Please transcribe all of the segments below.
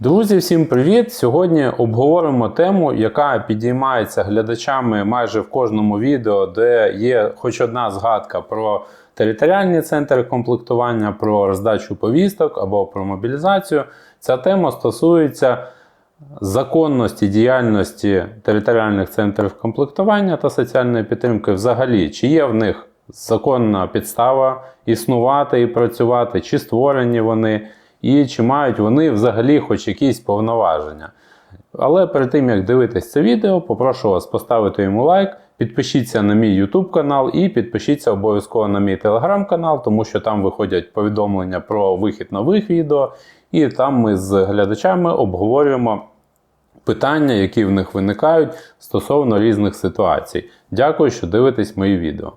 Друзі, всім привіт! Сьогодні обговоримо тему, яка підіймається глядачами майже в кожному відео, де є хоч одна згадка про територіальні центри комплектування, про роздачу повісток або про мобілізацію. Ця тема стосується законності діяльності територіальних центрів комплектування та соціальної підтримки взагалі, чи є в них законна підстава існувати і працювати, чи створені вони, і чи мають вони взагалі хоч якісь повноваження. Але перед тим як дивитись це відео, попрошу вас поставити йому лайк, підпишіться на мій YouTube канал і підпишіться обов'язково на мій телеграм канал, тому що там виходять повідомлення про вихід нових відео, і там ми з глядачами обговорюємо питання, які в них виникають стосовно різних ситуацій. Дякую, що дивитесь мої відео.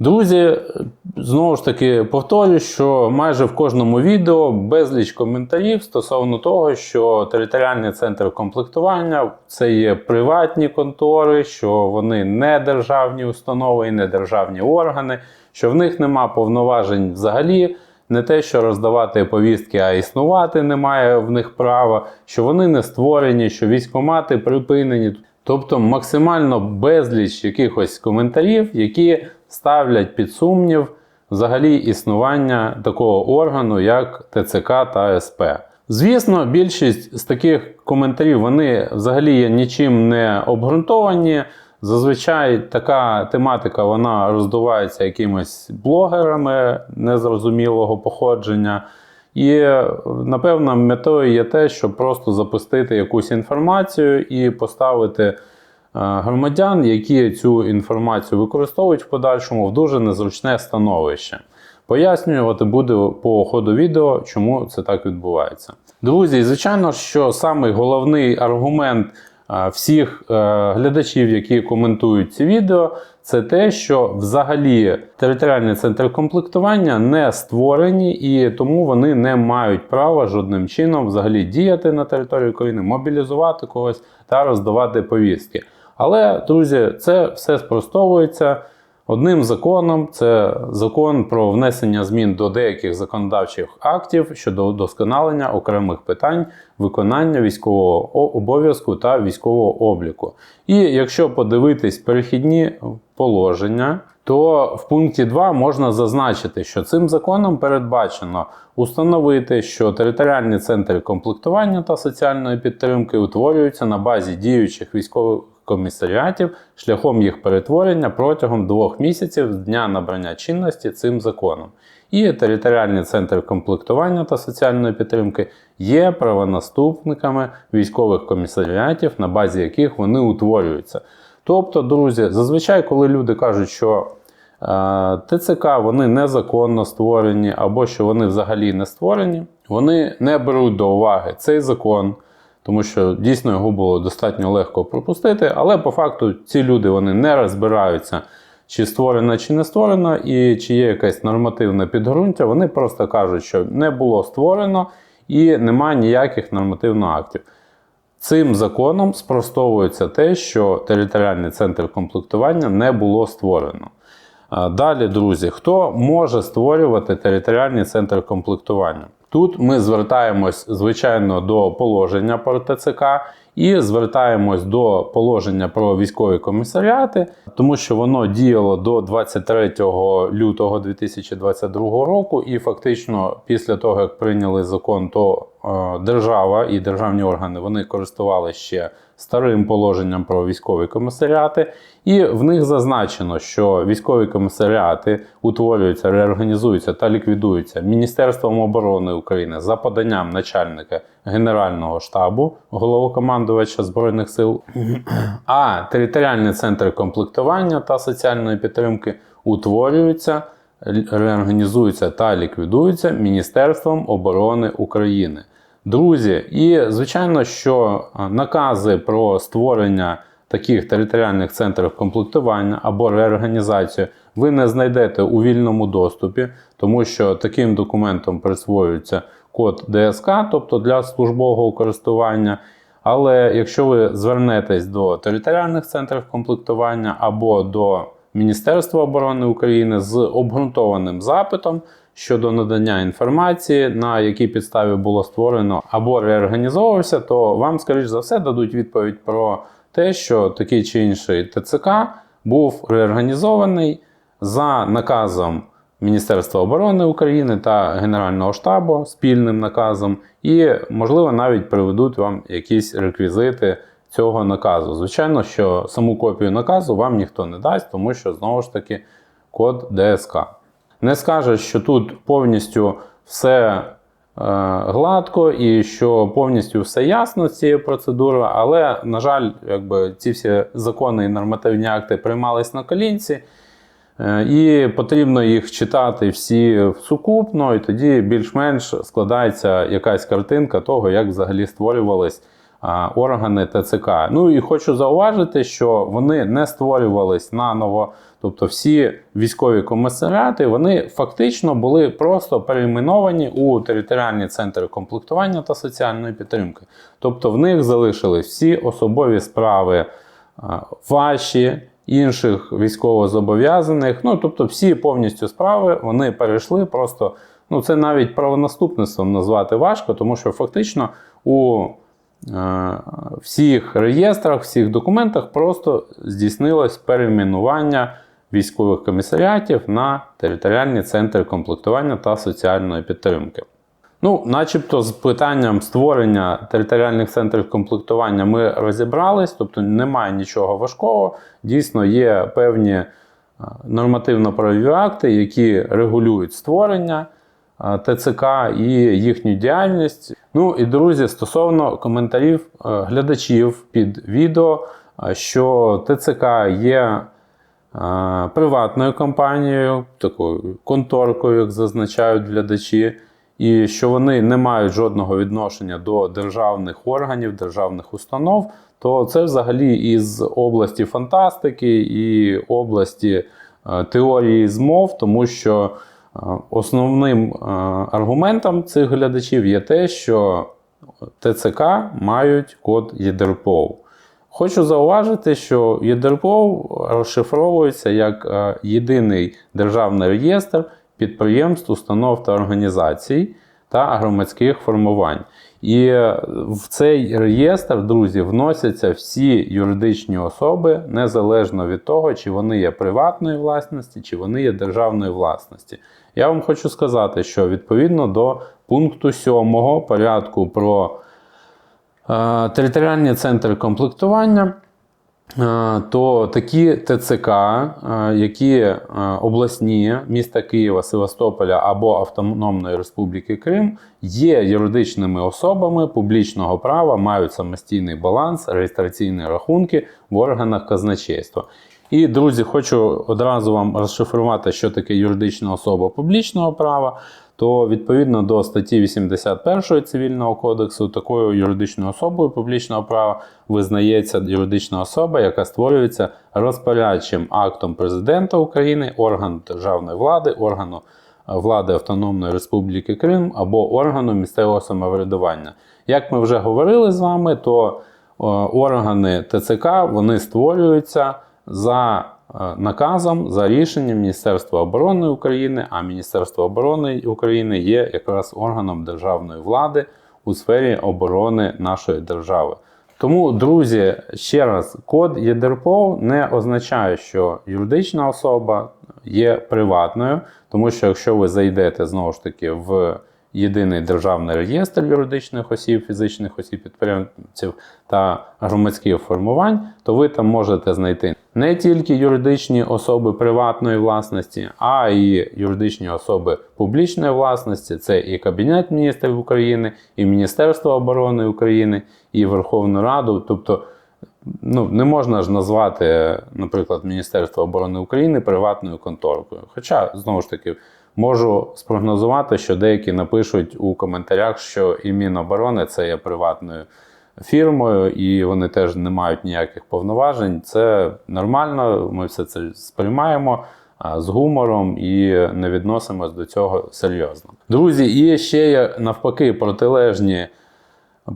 Друзі, знову ж таки повторюю, що майже в кожному відео безліч коментарів стосовно того, що територіальний центр комплектування це є приватні контори, що вони не державні установи і не державні органи, що в них нема повноважень взагалі. Не те, що роздавати повістки, а існувати немає в них права, що вони не створені, що військомати припинені. Тобто максимально безліч якихось коментарів, які ставлять під сумнів взагалі існування такого органу, як ТЦК та СП. Звісно, більшість з таких коментарів вони взагалі є нічим не обґрунтовані. Зазвичай така тематика вона роздувається якимись блогерами незрозумілого походження. І, напевно, метою є те, щоб просто запустити якусь інформацію і поставити громадян, які цю інформацію використовують в подальшому, в дуже незручне становище. Пояснювати буду по ходу відео, чому це так відбувається. Друзі, звичайно, що самий головний аргумент е, всіх е, глядачів, які коментують ці відео, це те, що взагалі територіальні центри комплектування не створені і тому вони не мають права жодним чином взагалі діяти на території України, мобілізувати когось та роздавати повістки. Але, друзі, це все спростовується одним законом. Це закон про внесення змін до деяких законодавчих актів щодо удосконалення окремих питань виконання військового обов'язку та військового обліку. І якщо подивитись перехідні положення, то в пункті 2 можна зазначити, що цим законом передбачено установити, що територіальні центри комплектування та соціальної підтримки утворюються на базі діючих військових комісаріатів шляхом їх перетворення протягом двох місяців з дня набрання чинності цим законом. І територіальні центри комплектування та соціальної підтримки є правонаступниками військових комісаріатів, на базі яких вони утворюються. Тобто, друзі, зазвичай, коли люди кажуть, що е, ТЦК вони незаконно створені, або що вони взагалі не створені, вони не беруть до уваги цей закон, тому що дійсно його було достатньо легко пропустити. Але по факту ці люди вони не розбираються, чи створено, чи не створено, і чи є якесь нормативне підґрунтя. Вони просто кажуть, що не було створено і немає ніяких нормативних актів. Цим законом спростовується те, що територіальний центр комплектування не було створено. Далі, друзі, хто може створювати територіальний центр комплектування? Тут ми звертаємось, звичайно, до положення про ТЦК і звертаємось до положення про військові комісаріати, тому що воно діяло до 23 лютого 2022 року, і фактично після того, як прийняли закон, то е, держава і державні органи вони користувалися ще старим положенням про військові комісаріати, і в них зазначено, що військові комісаріати утворюються, реорганізуються та ліквідуються Міністерством оборони України за поданням начальника Генерального штабу, головокомандувача Збройних сил, а територіальні центри комплектування та соціальної підтримки утворюються. Реорганізуються та ліквідуються Міністерством оборони України. Друзі, і звичайно, що накази про створення таких територіальних центрів комплектування або реорганізацію ви не знайдете у вільному доступі, тому що таким документом присвоюється код ДСК, тобто для службового користування. Але якщо ви звернетесь до територіальних центрів комплектування або до Міністерства оборони України з обґрунтованим запитом, щодо надання інформації, на якій підставі було створено або реорганізовувався, то вам, скоріш за все, дадуть відповідь про те, що такий чи інший ТЦК був реорганізований за наказом Міністерства оборони України та Генерального штабу спільним наказом, і, можливо, навіть приведуть вам якісь реквізити цього наказу. Звичайно, що саму копію наказу вам ніхто не дасть, тому що знову ж таки код ДСК. Не скаже, що тут повністю все е, гладко і що повністю все ясно з цією процедурою, але, на жаль, якби ці всі закони і нормативні акти приймались на колінці. Е, І потрібно їх читати всі сукупно, і тоді більш-менш складається якась картинка того, як взагалі створювались органи ТЦК. Ну і хочу зауважити, що вони не створювались наново. Тобто всі військові комісаріати вони фактично були просто перейменовані у територіальні центри комплектування та соціальної підтримки. Тобто в них залишились всі особові справи а, ваші, інших військовозобов'язаних. Ну, тобто, всі повністю справи вони перейшли просто. Ну, це навіть правонаступництвом назвати важко, тому що фактично у е, всіх реєстрах, всіх документах просто здійснилось перейменування військових комісаріатів на територіальні центри комплектування та соціальної підтримки. Ну, начебто, з питанням створення територіальних центрів комплектування ми розібрались, тобто немає нічого важкого. Дійсно, є певні е, нормативно-правові акти, які регулюють створення е, ТЦК і їхню діяльність. Ну і друзі, стосовно коментарів е, глядачів під відео, що ТЦК є приватною компанією, такою конторкою, як зазначають глядачі і що вони не мають жодного відношення до державних органів, державних установ, то це взагалі із області фантастики і області е, теорії змов, тому що е, основним е, аргументом цих глядачів є те, що ТЦК мають код ЄДРПОВ. Хочу зауважити, що ЄДРПОВ розшифровується як е, єдиний державний реєстр підприємств, установ та організацій та громадських формувань. І е, в цей реєстр, друзі, вносяться всі юридичні особи незалежно від того, чи вони є приватної власності, чи вони є державної власності. Я вам хочу сказати, що відповідно до пункту 7 порядку про територіальні центри комплектування. То такі ТЦК, які обласні міста Києва, Севастополя або Автономної Республіки Крим є юридичними особами публічного права, мають самостійний баланс, реєстраційні рахунки в органах казначейства. І, друзі, хочу одразу вам розшифрувати, що таке юридична особа публічного права. То відповідно до статті 81 Цивільного кодексу, такою юридичною особою публічного права визнається юридична особа, яка створюється розпорядчим актом президента України, органу державної влади, органу е, влади Автономної Республіки Крим або органу місцевого самоврядування. Як ми вже говорили з вами, то е, органи ТЦК вони створюються за наказом за рішенням Міністерства оборони України, а Міністерство оборони України є якраз органом державної влади у сфері оборони нашої держави. Тому, друзі, ще раз, код ЄДРПО не означає, що юридична особа є приватною, тому що якщо ви зайдете знову ж таки в єдиний державний реєстр юридичних осіб, фізичних осіб, підприємців та громадських формувань, то ви там можете знайти не тільки юридичні особи приватної власності, а й юридичні особи публічної власності. Це і Кабінет міністрів України, і Міністерство оборони України, і Верховну Раду. Тобто ну, не можна ж назвати, наприклад, Міністерство оборони України приватною конторкою. Хоча, знову ж таки, можу спрогнозувати, що деякі напишуть у коментарях, що і Міноборони це є приватною фірмою, і вони теж не мають ніяких повноважень. Це нормально, ми все це сприймаємо. З гумором і не відносимось до цього серйозно. Друзі, і ще є навпаки протилежні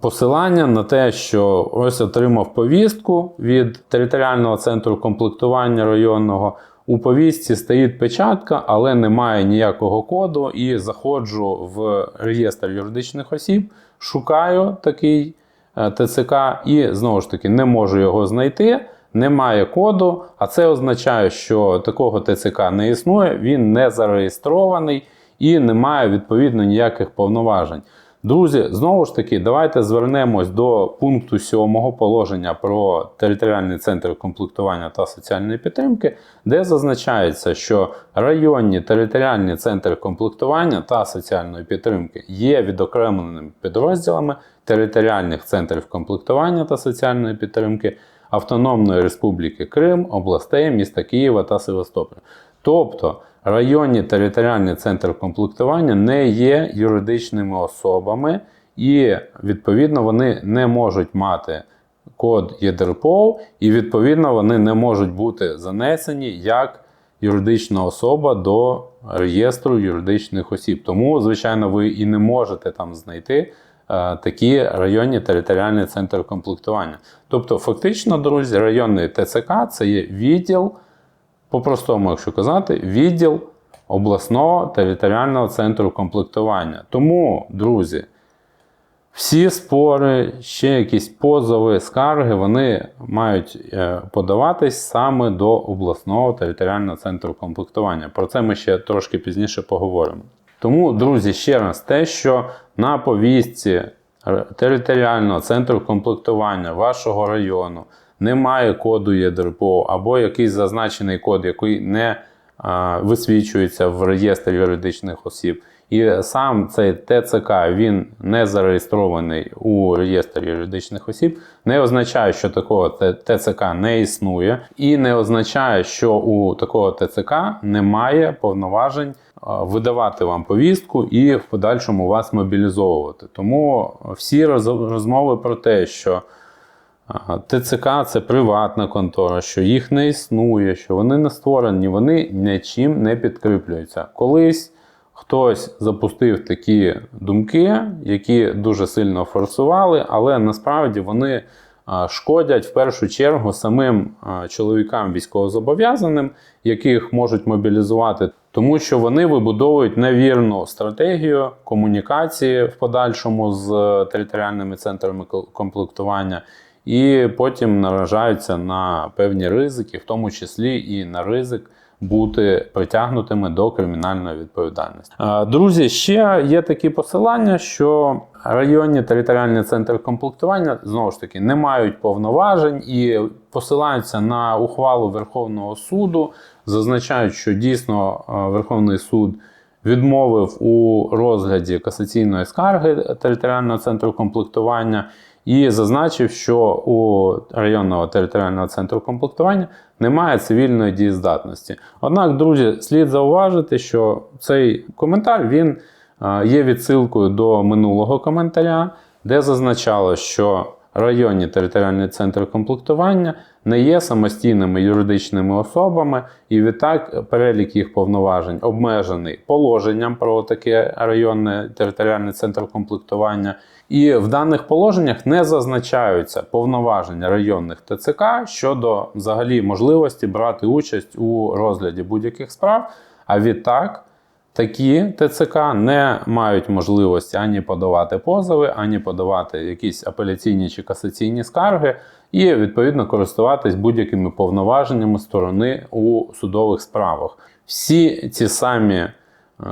посилання на те, що ось отримав повістку від територіального центру комплектування районного. У повістці стоїть печатка, але немає ніякого коду, і заходжу в реєстр юридичних осіб, шукаю такий е, ТЦК і знову ж таки не можу його знайти. Немає коду, а це означає, що такого ТЦК не існує, він не зареєстрований і не має відповідно ніяких повноважень. Друзі, знову ж таки, давайте звернемось до пункту 7 положення про територіальний центр комплектування та соціальної підтримки, де зазначається, що районні територіальні центри комплектування та соціальної підтримки є відокремленими підрозділами територіальних центрів комплектування та соціальної підтримки Автономної Республіки Крим, областей, міста Києва та Севастополя. Тобто районні територіальні центри комплектування не є юридичними особами, і відповідно вони не можуть мати код ЄДРПО, і відповідно вони не можуть бути занесені як юридична особа до реєстру юридичних осіб. Тому, звичайно, ви і не можете там знайти е, такі районні територіальні центри комплектування. Тобто, фактично, друзі, районний ТЦК це є відділ, по-простому, якщо казати, відділ обласного територіального центру комплектування. Тому, друзі, всі спори, ще якісь позови, скарги, вони мають е, подаватись саме до обласного територіального центру комплектування. Про це ми ще трошки пізніше поговоримо. Тому, друзі, ще раз, те, що на повістці територіального центру комплектування вашого району немає коду ЄДРПО або якийсь зазначений код, який не а, висвічується в реєстрі юридичних осіб. І сам цей ТЦК він не зареєстрований у реєстрі юридичних осіб, не означає, що такого ТЦК не існує, і не означає, що у такого ТЦК немає повноважень видавати вам повістку і в подальшому вас мобілізовувати. Тому всі розмови про те, що ТЦК це приватна контора, що їх не існує, що вони не створені, вони нічим не підкріплюються. Колись хтось запустив такі думки, які дуже сильно форсували, але насправді вони шкодять в першу чергу самим чоловікам військовозобов'язаним, яких можуть мобілізувати, тому що вони вибудовують невірну стратегію комунікації в подальшому з е, територіальними центрами комплектування. І потім наражаються на певні ризики, в тому числі і на ризик бути притягнутими до кримінальної відповідальності. Друзі, ще є такі посилання, що районні територіальні центри комплектування знову ж таки не мають повноважень і посилаються на ухвалу Верховного суду, зазначають, що дійсно Верховний суд відмовив у розгляді касаційної скарги територіального центру комплектування і зазначив, що у районного територіального центру комплектування немає цивільної дієздатності. Однак, друзі, слід зауважити, що цей коментар він е, є відсилкою до минулого коментаря, де зазначало, що районні територіальні центри комплектування не є самостійними юридичними особами, і відтак перелік їх повноважень обмежений положенням про таке районне територіальний центр комплектування. І в даних положеннях не зазначаються повноваження районних ТЦК щодо взагалі можливості брати участь у розгляді будь-яких справ. А відтак такі ТЦК не мають можливості ані подавати позови, ані подавати якісь апеляційні чи касаційні скарги, і відповідно користуватись будь-якими повноваженнями сторони у судових справах. Всі ці самі е,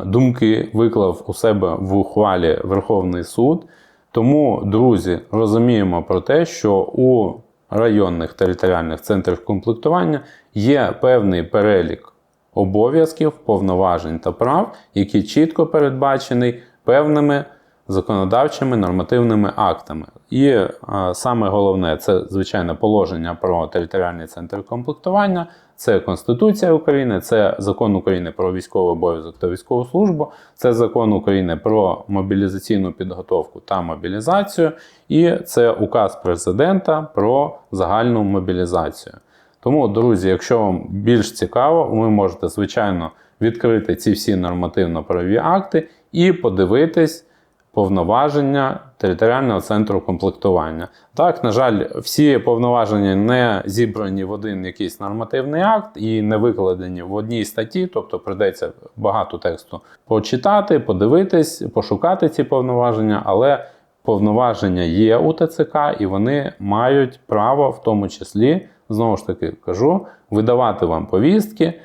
думки виклав у себе в ухвалі Верховний суд. Тому, друзі, розуміємо про те, що у районних територіальних центрах комплектування є певний перелік обов'язків, повноважень та прав, які чітко передбачені певними законодавчими нормативними актами. І е, саме головне це звичайно положення про територіальний центр комплектування, це Конституція України, це закон України про військовий обов'язок та військову службу, це закон України про мобілізаційну підготовку та мобілізацію, і це указ президента про загальну мобілізацію. Тому, друзі, якщо вам більш цікаво, ви можете, звичайно, відкрити ці всі нормативно-правові акти і подивитись повноваження територіального центру комплектування. Так, на жаль, всі повноваження не зібрані в один якийсь нормативний акт і не викладені в одній статті, тобто прийдеться багато тексту почитати, подивитись, пошукати ці повноваження, але повноваження є у ТЦК і вони мають право, в тому числі, знову ж таки кажу, видавати вам повістки,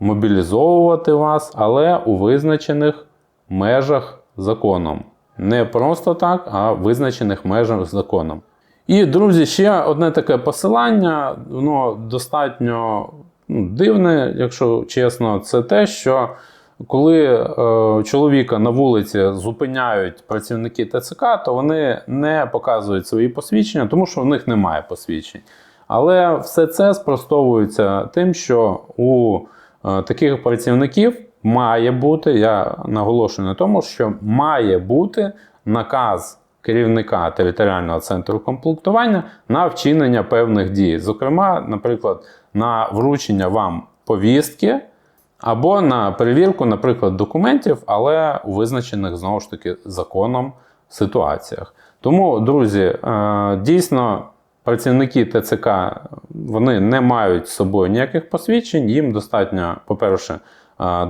мобілізовувати вас, але у визначених межах законом. Не просто так, а визначених межах законом. І, друзі, ще одне таке посилання, воно достатньо ну, дивне, якщо чесно, це те, що коли е, чоловіка на вулиці зупиняють працівники ТЦК, то вони не показують свої посвідчення, тому що в них немає посвідчень. Але все це спростовується тим, що у е, таких працівників має бути, я наголошую на тому, що має бути наказ керівника територіального центру комплектування на вчинення певних дій. Зокрема, наприклад, на вручення вам повістки. Або на перевірку, наприклад, документів, але у визначених знову ж таки законом ситуаціях. Тому, друзі, е, дійсно, працівники ТЦК вони не мають з собою ніяких посвідчень. Їм достатньо, по-перше,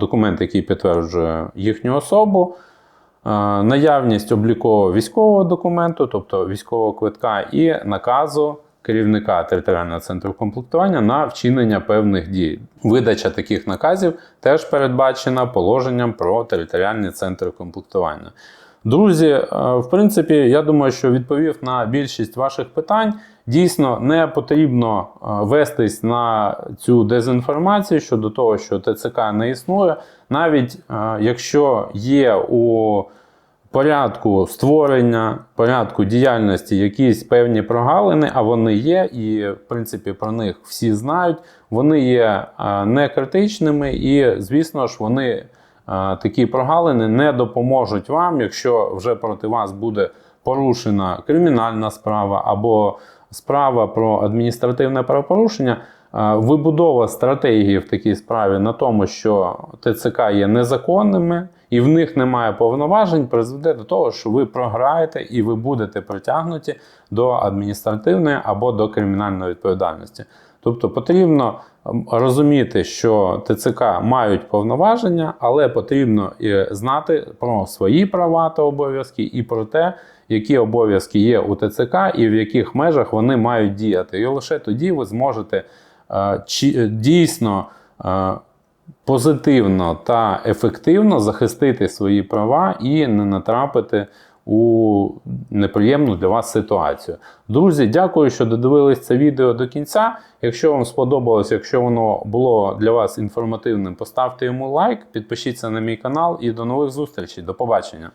документ, який підтверджує їхню особу, наявність облікового військового документу, тобто військового квитка, і наказу керівника територіального центру комплектування на вчинення певних дій. Видача таких наказів теж передбачена положенням про територіальний центр комплектування. Друзі, е, в принципі, я думаю, що відповів на більшість ваших питань. Дійсно, не потрібно е, вестись на цю дезінформацію щодо того, що ТЦК не існує, навіть е, якщо є у порядку створення, порядку діяльності якісь певні прогалини, а вони є, і в принципі про них всі знають. Вони є е, не критичними, і, звісно ж, вони такі прогалини не допоможуть вам, якщо вже проти вас буде порушена кримінальна справа або справа про адміністративне правопорушення. Вибудова стратегії в такій справі на тому, що ТЦК є незаконними і в них немає повноважень, призведе до того, що ви програєте і ви будете притягнуті до адміністративної або до кримінальної відповідальності. Тобто потрібно розуміти, що ТЦК мають повноваження, але потрібно знати про свої права та обов'язки і про те, які обов'язки є у ТЦК і в яких межах вони мають діяти. І лише тоді ви зможете е, чи- дійсно е, позитивно та ефективно захистити свої права і не натрапити у неприємну для вас ситуацію. Друзі, дякую, що додивились це відео до кінця. Якщо вам сподобалось, якщо воно було для вас інформативним, поставте йому лайк, підпишіться на мій канал і до нових зустрічей. До побачення.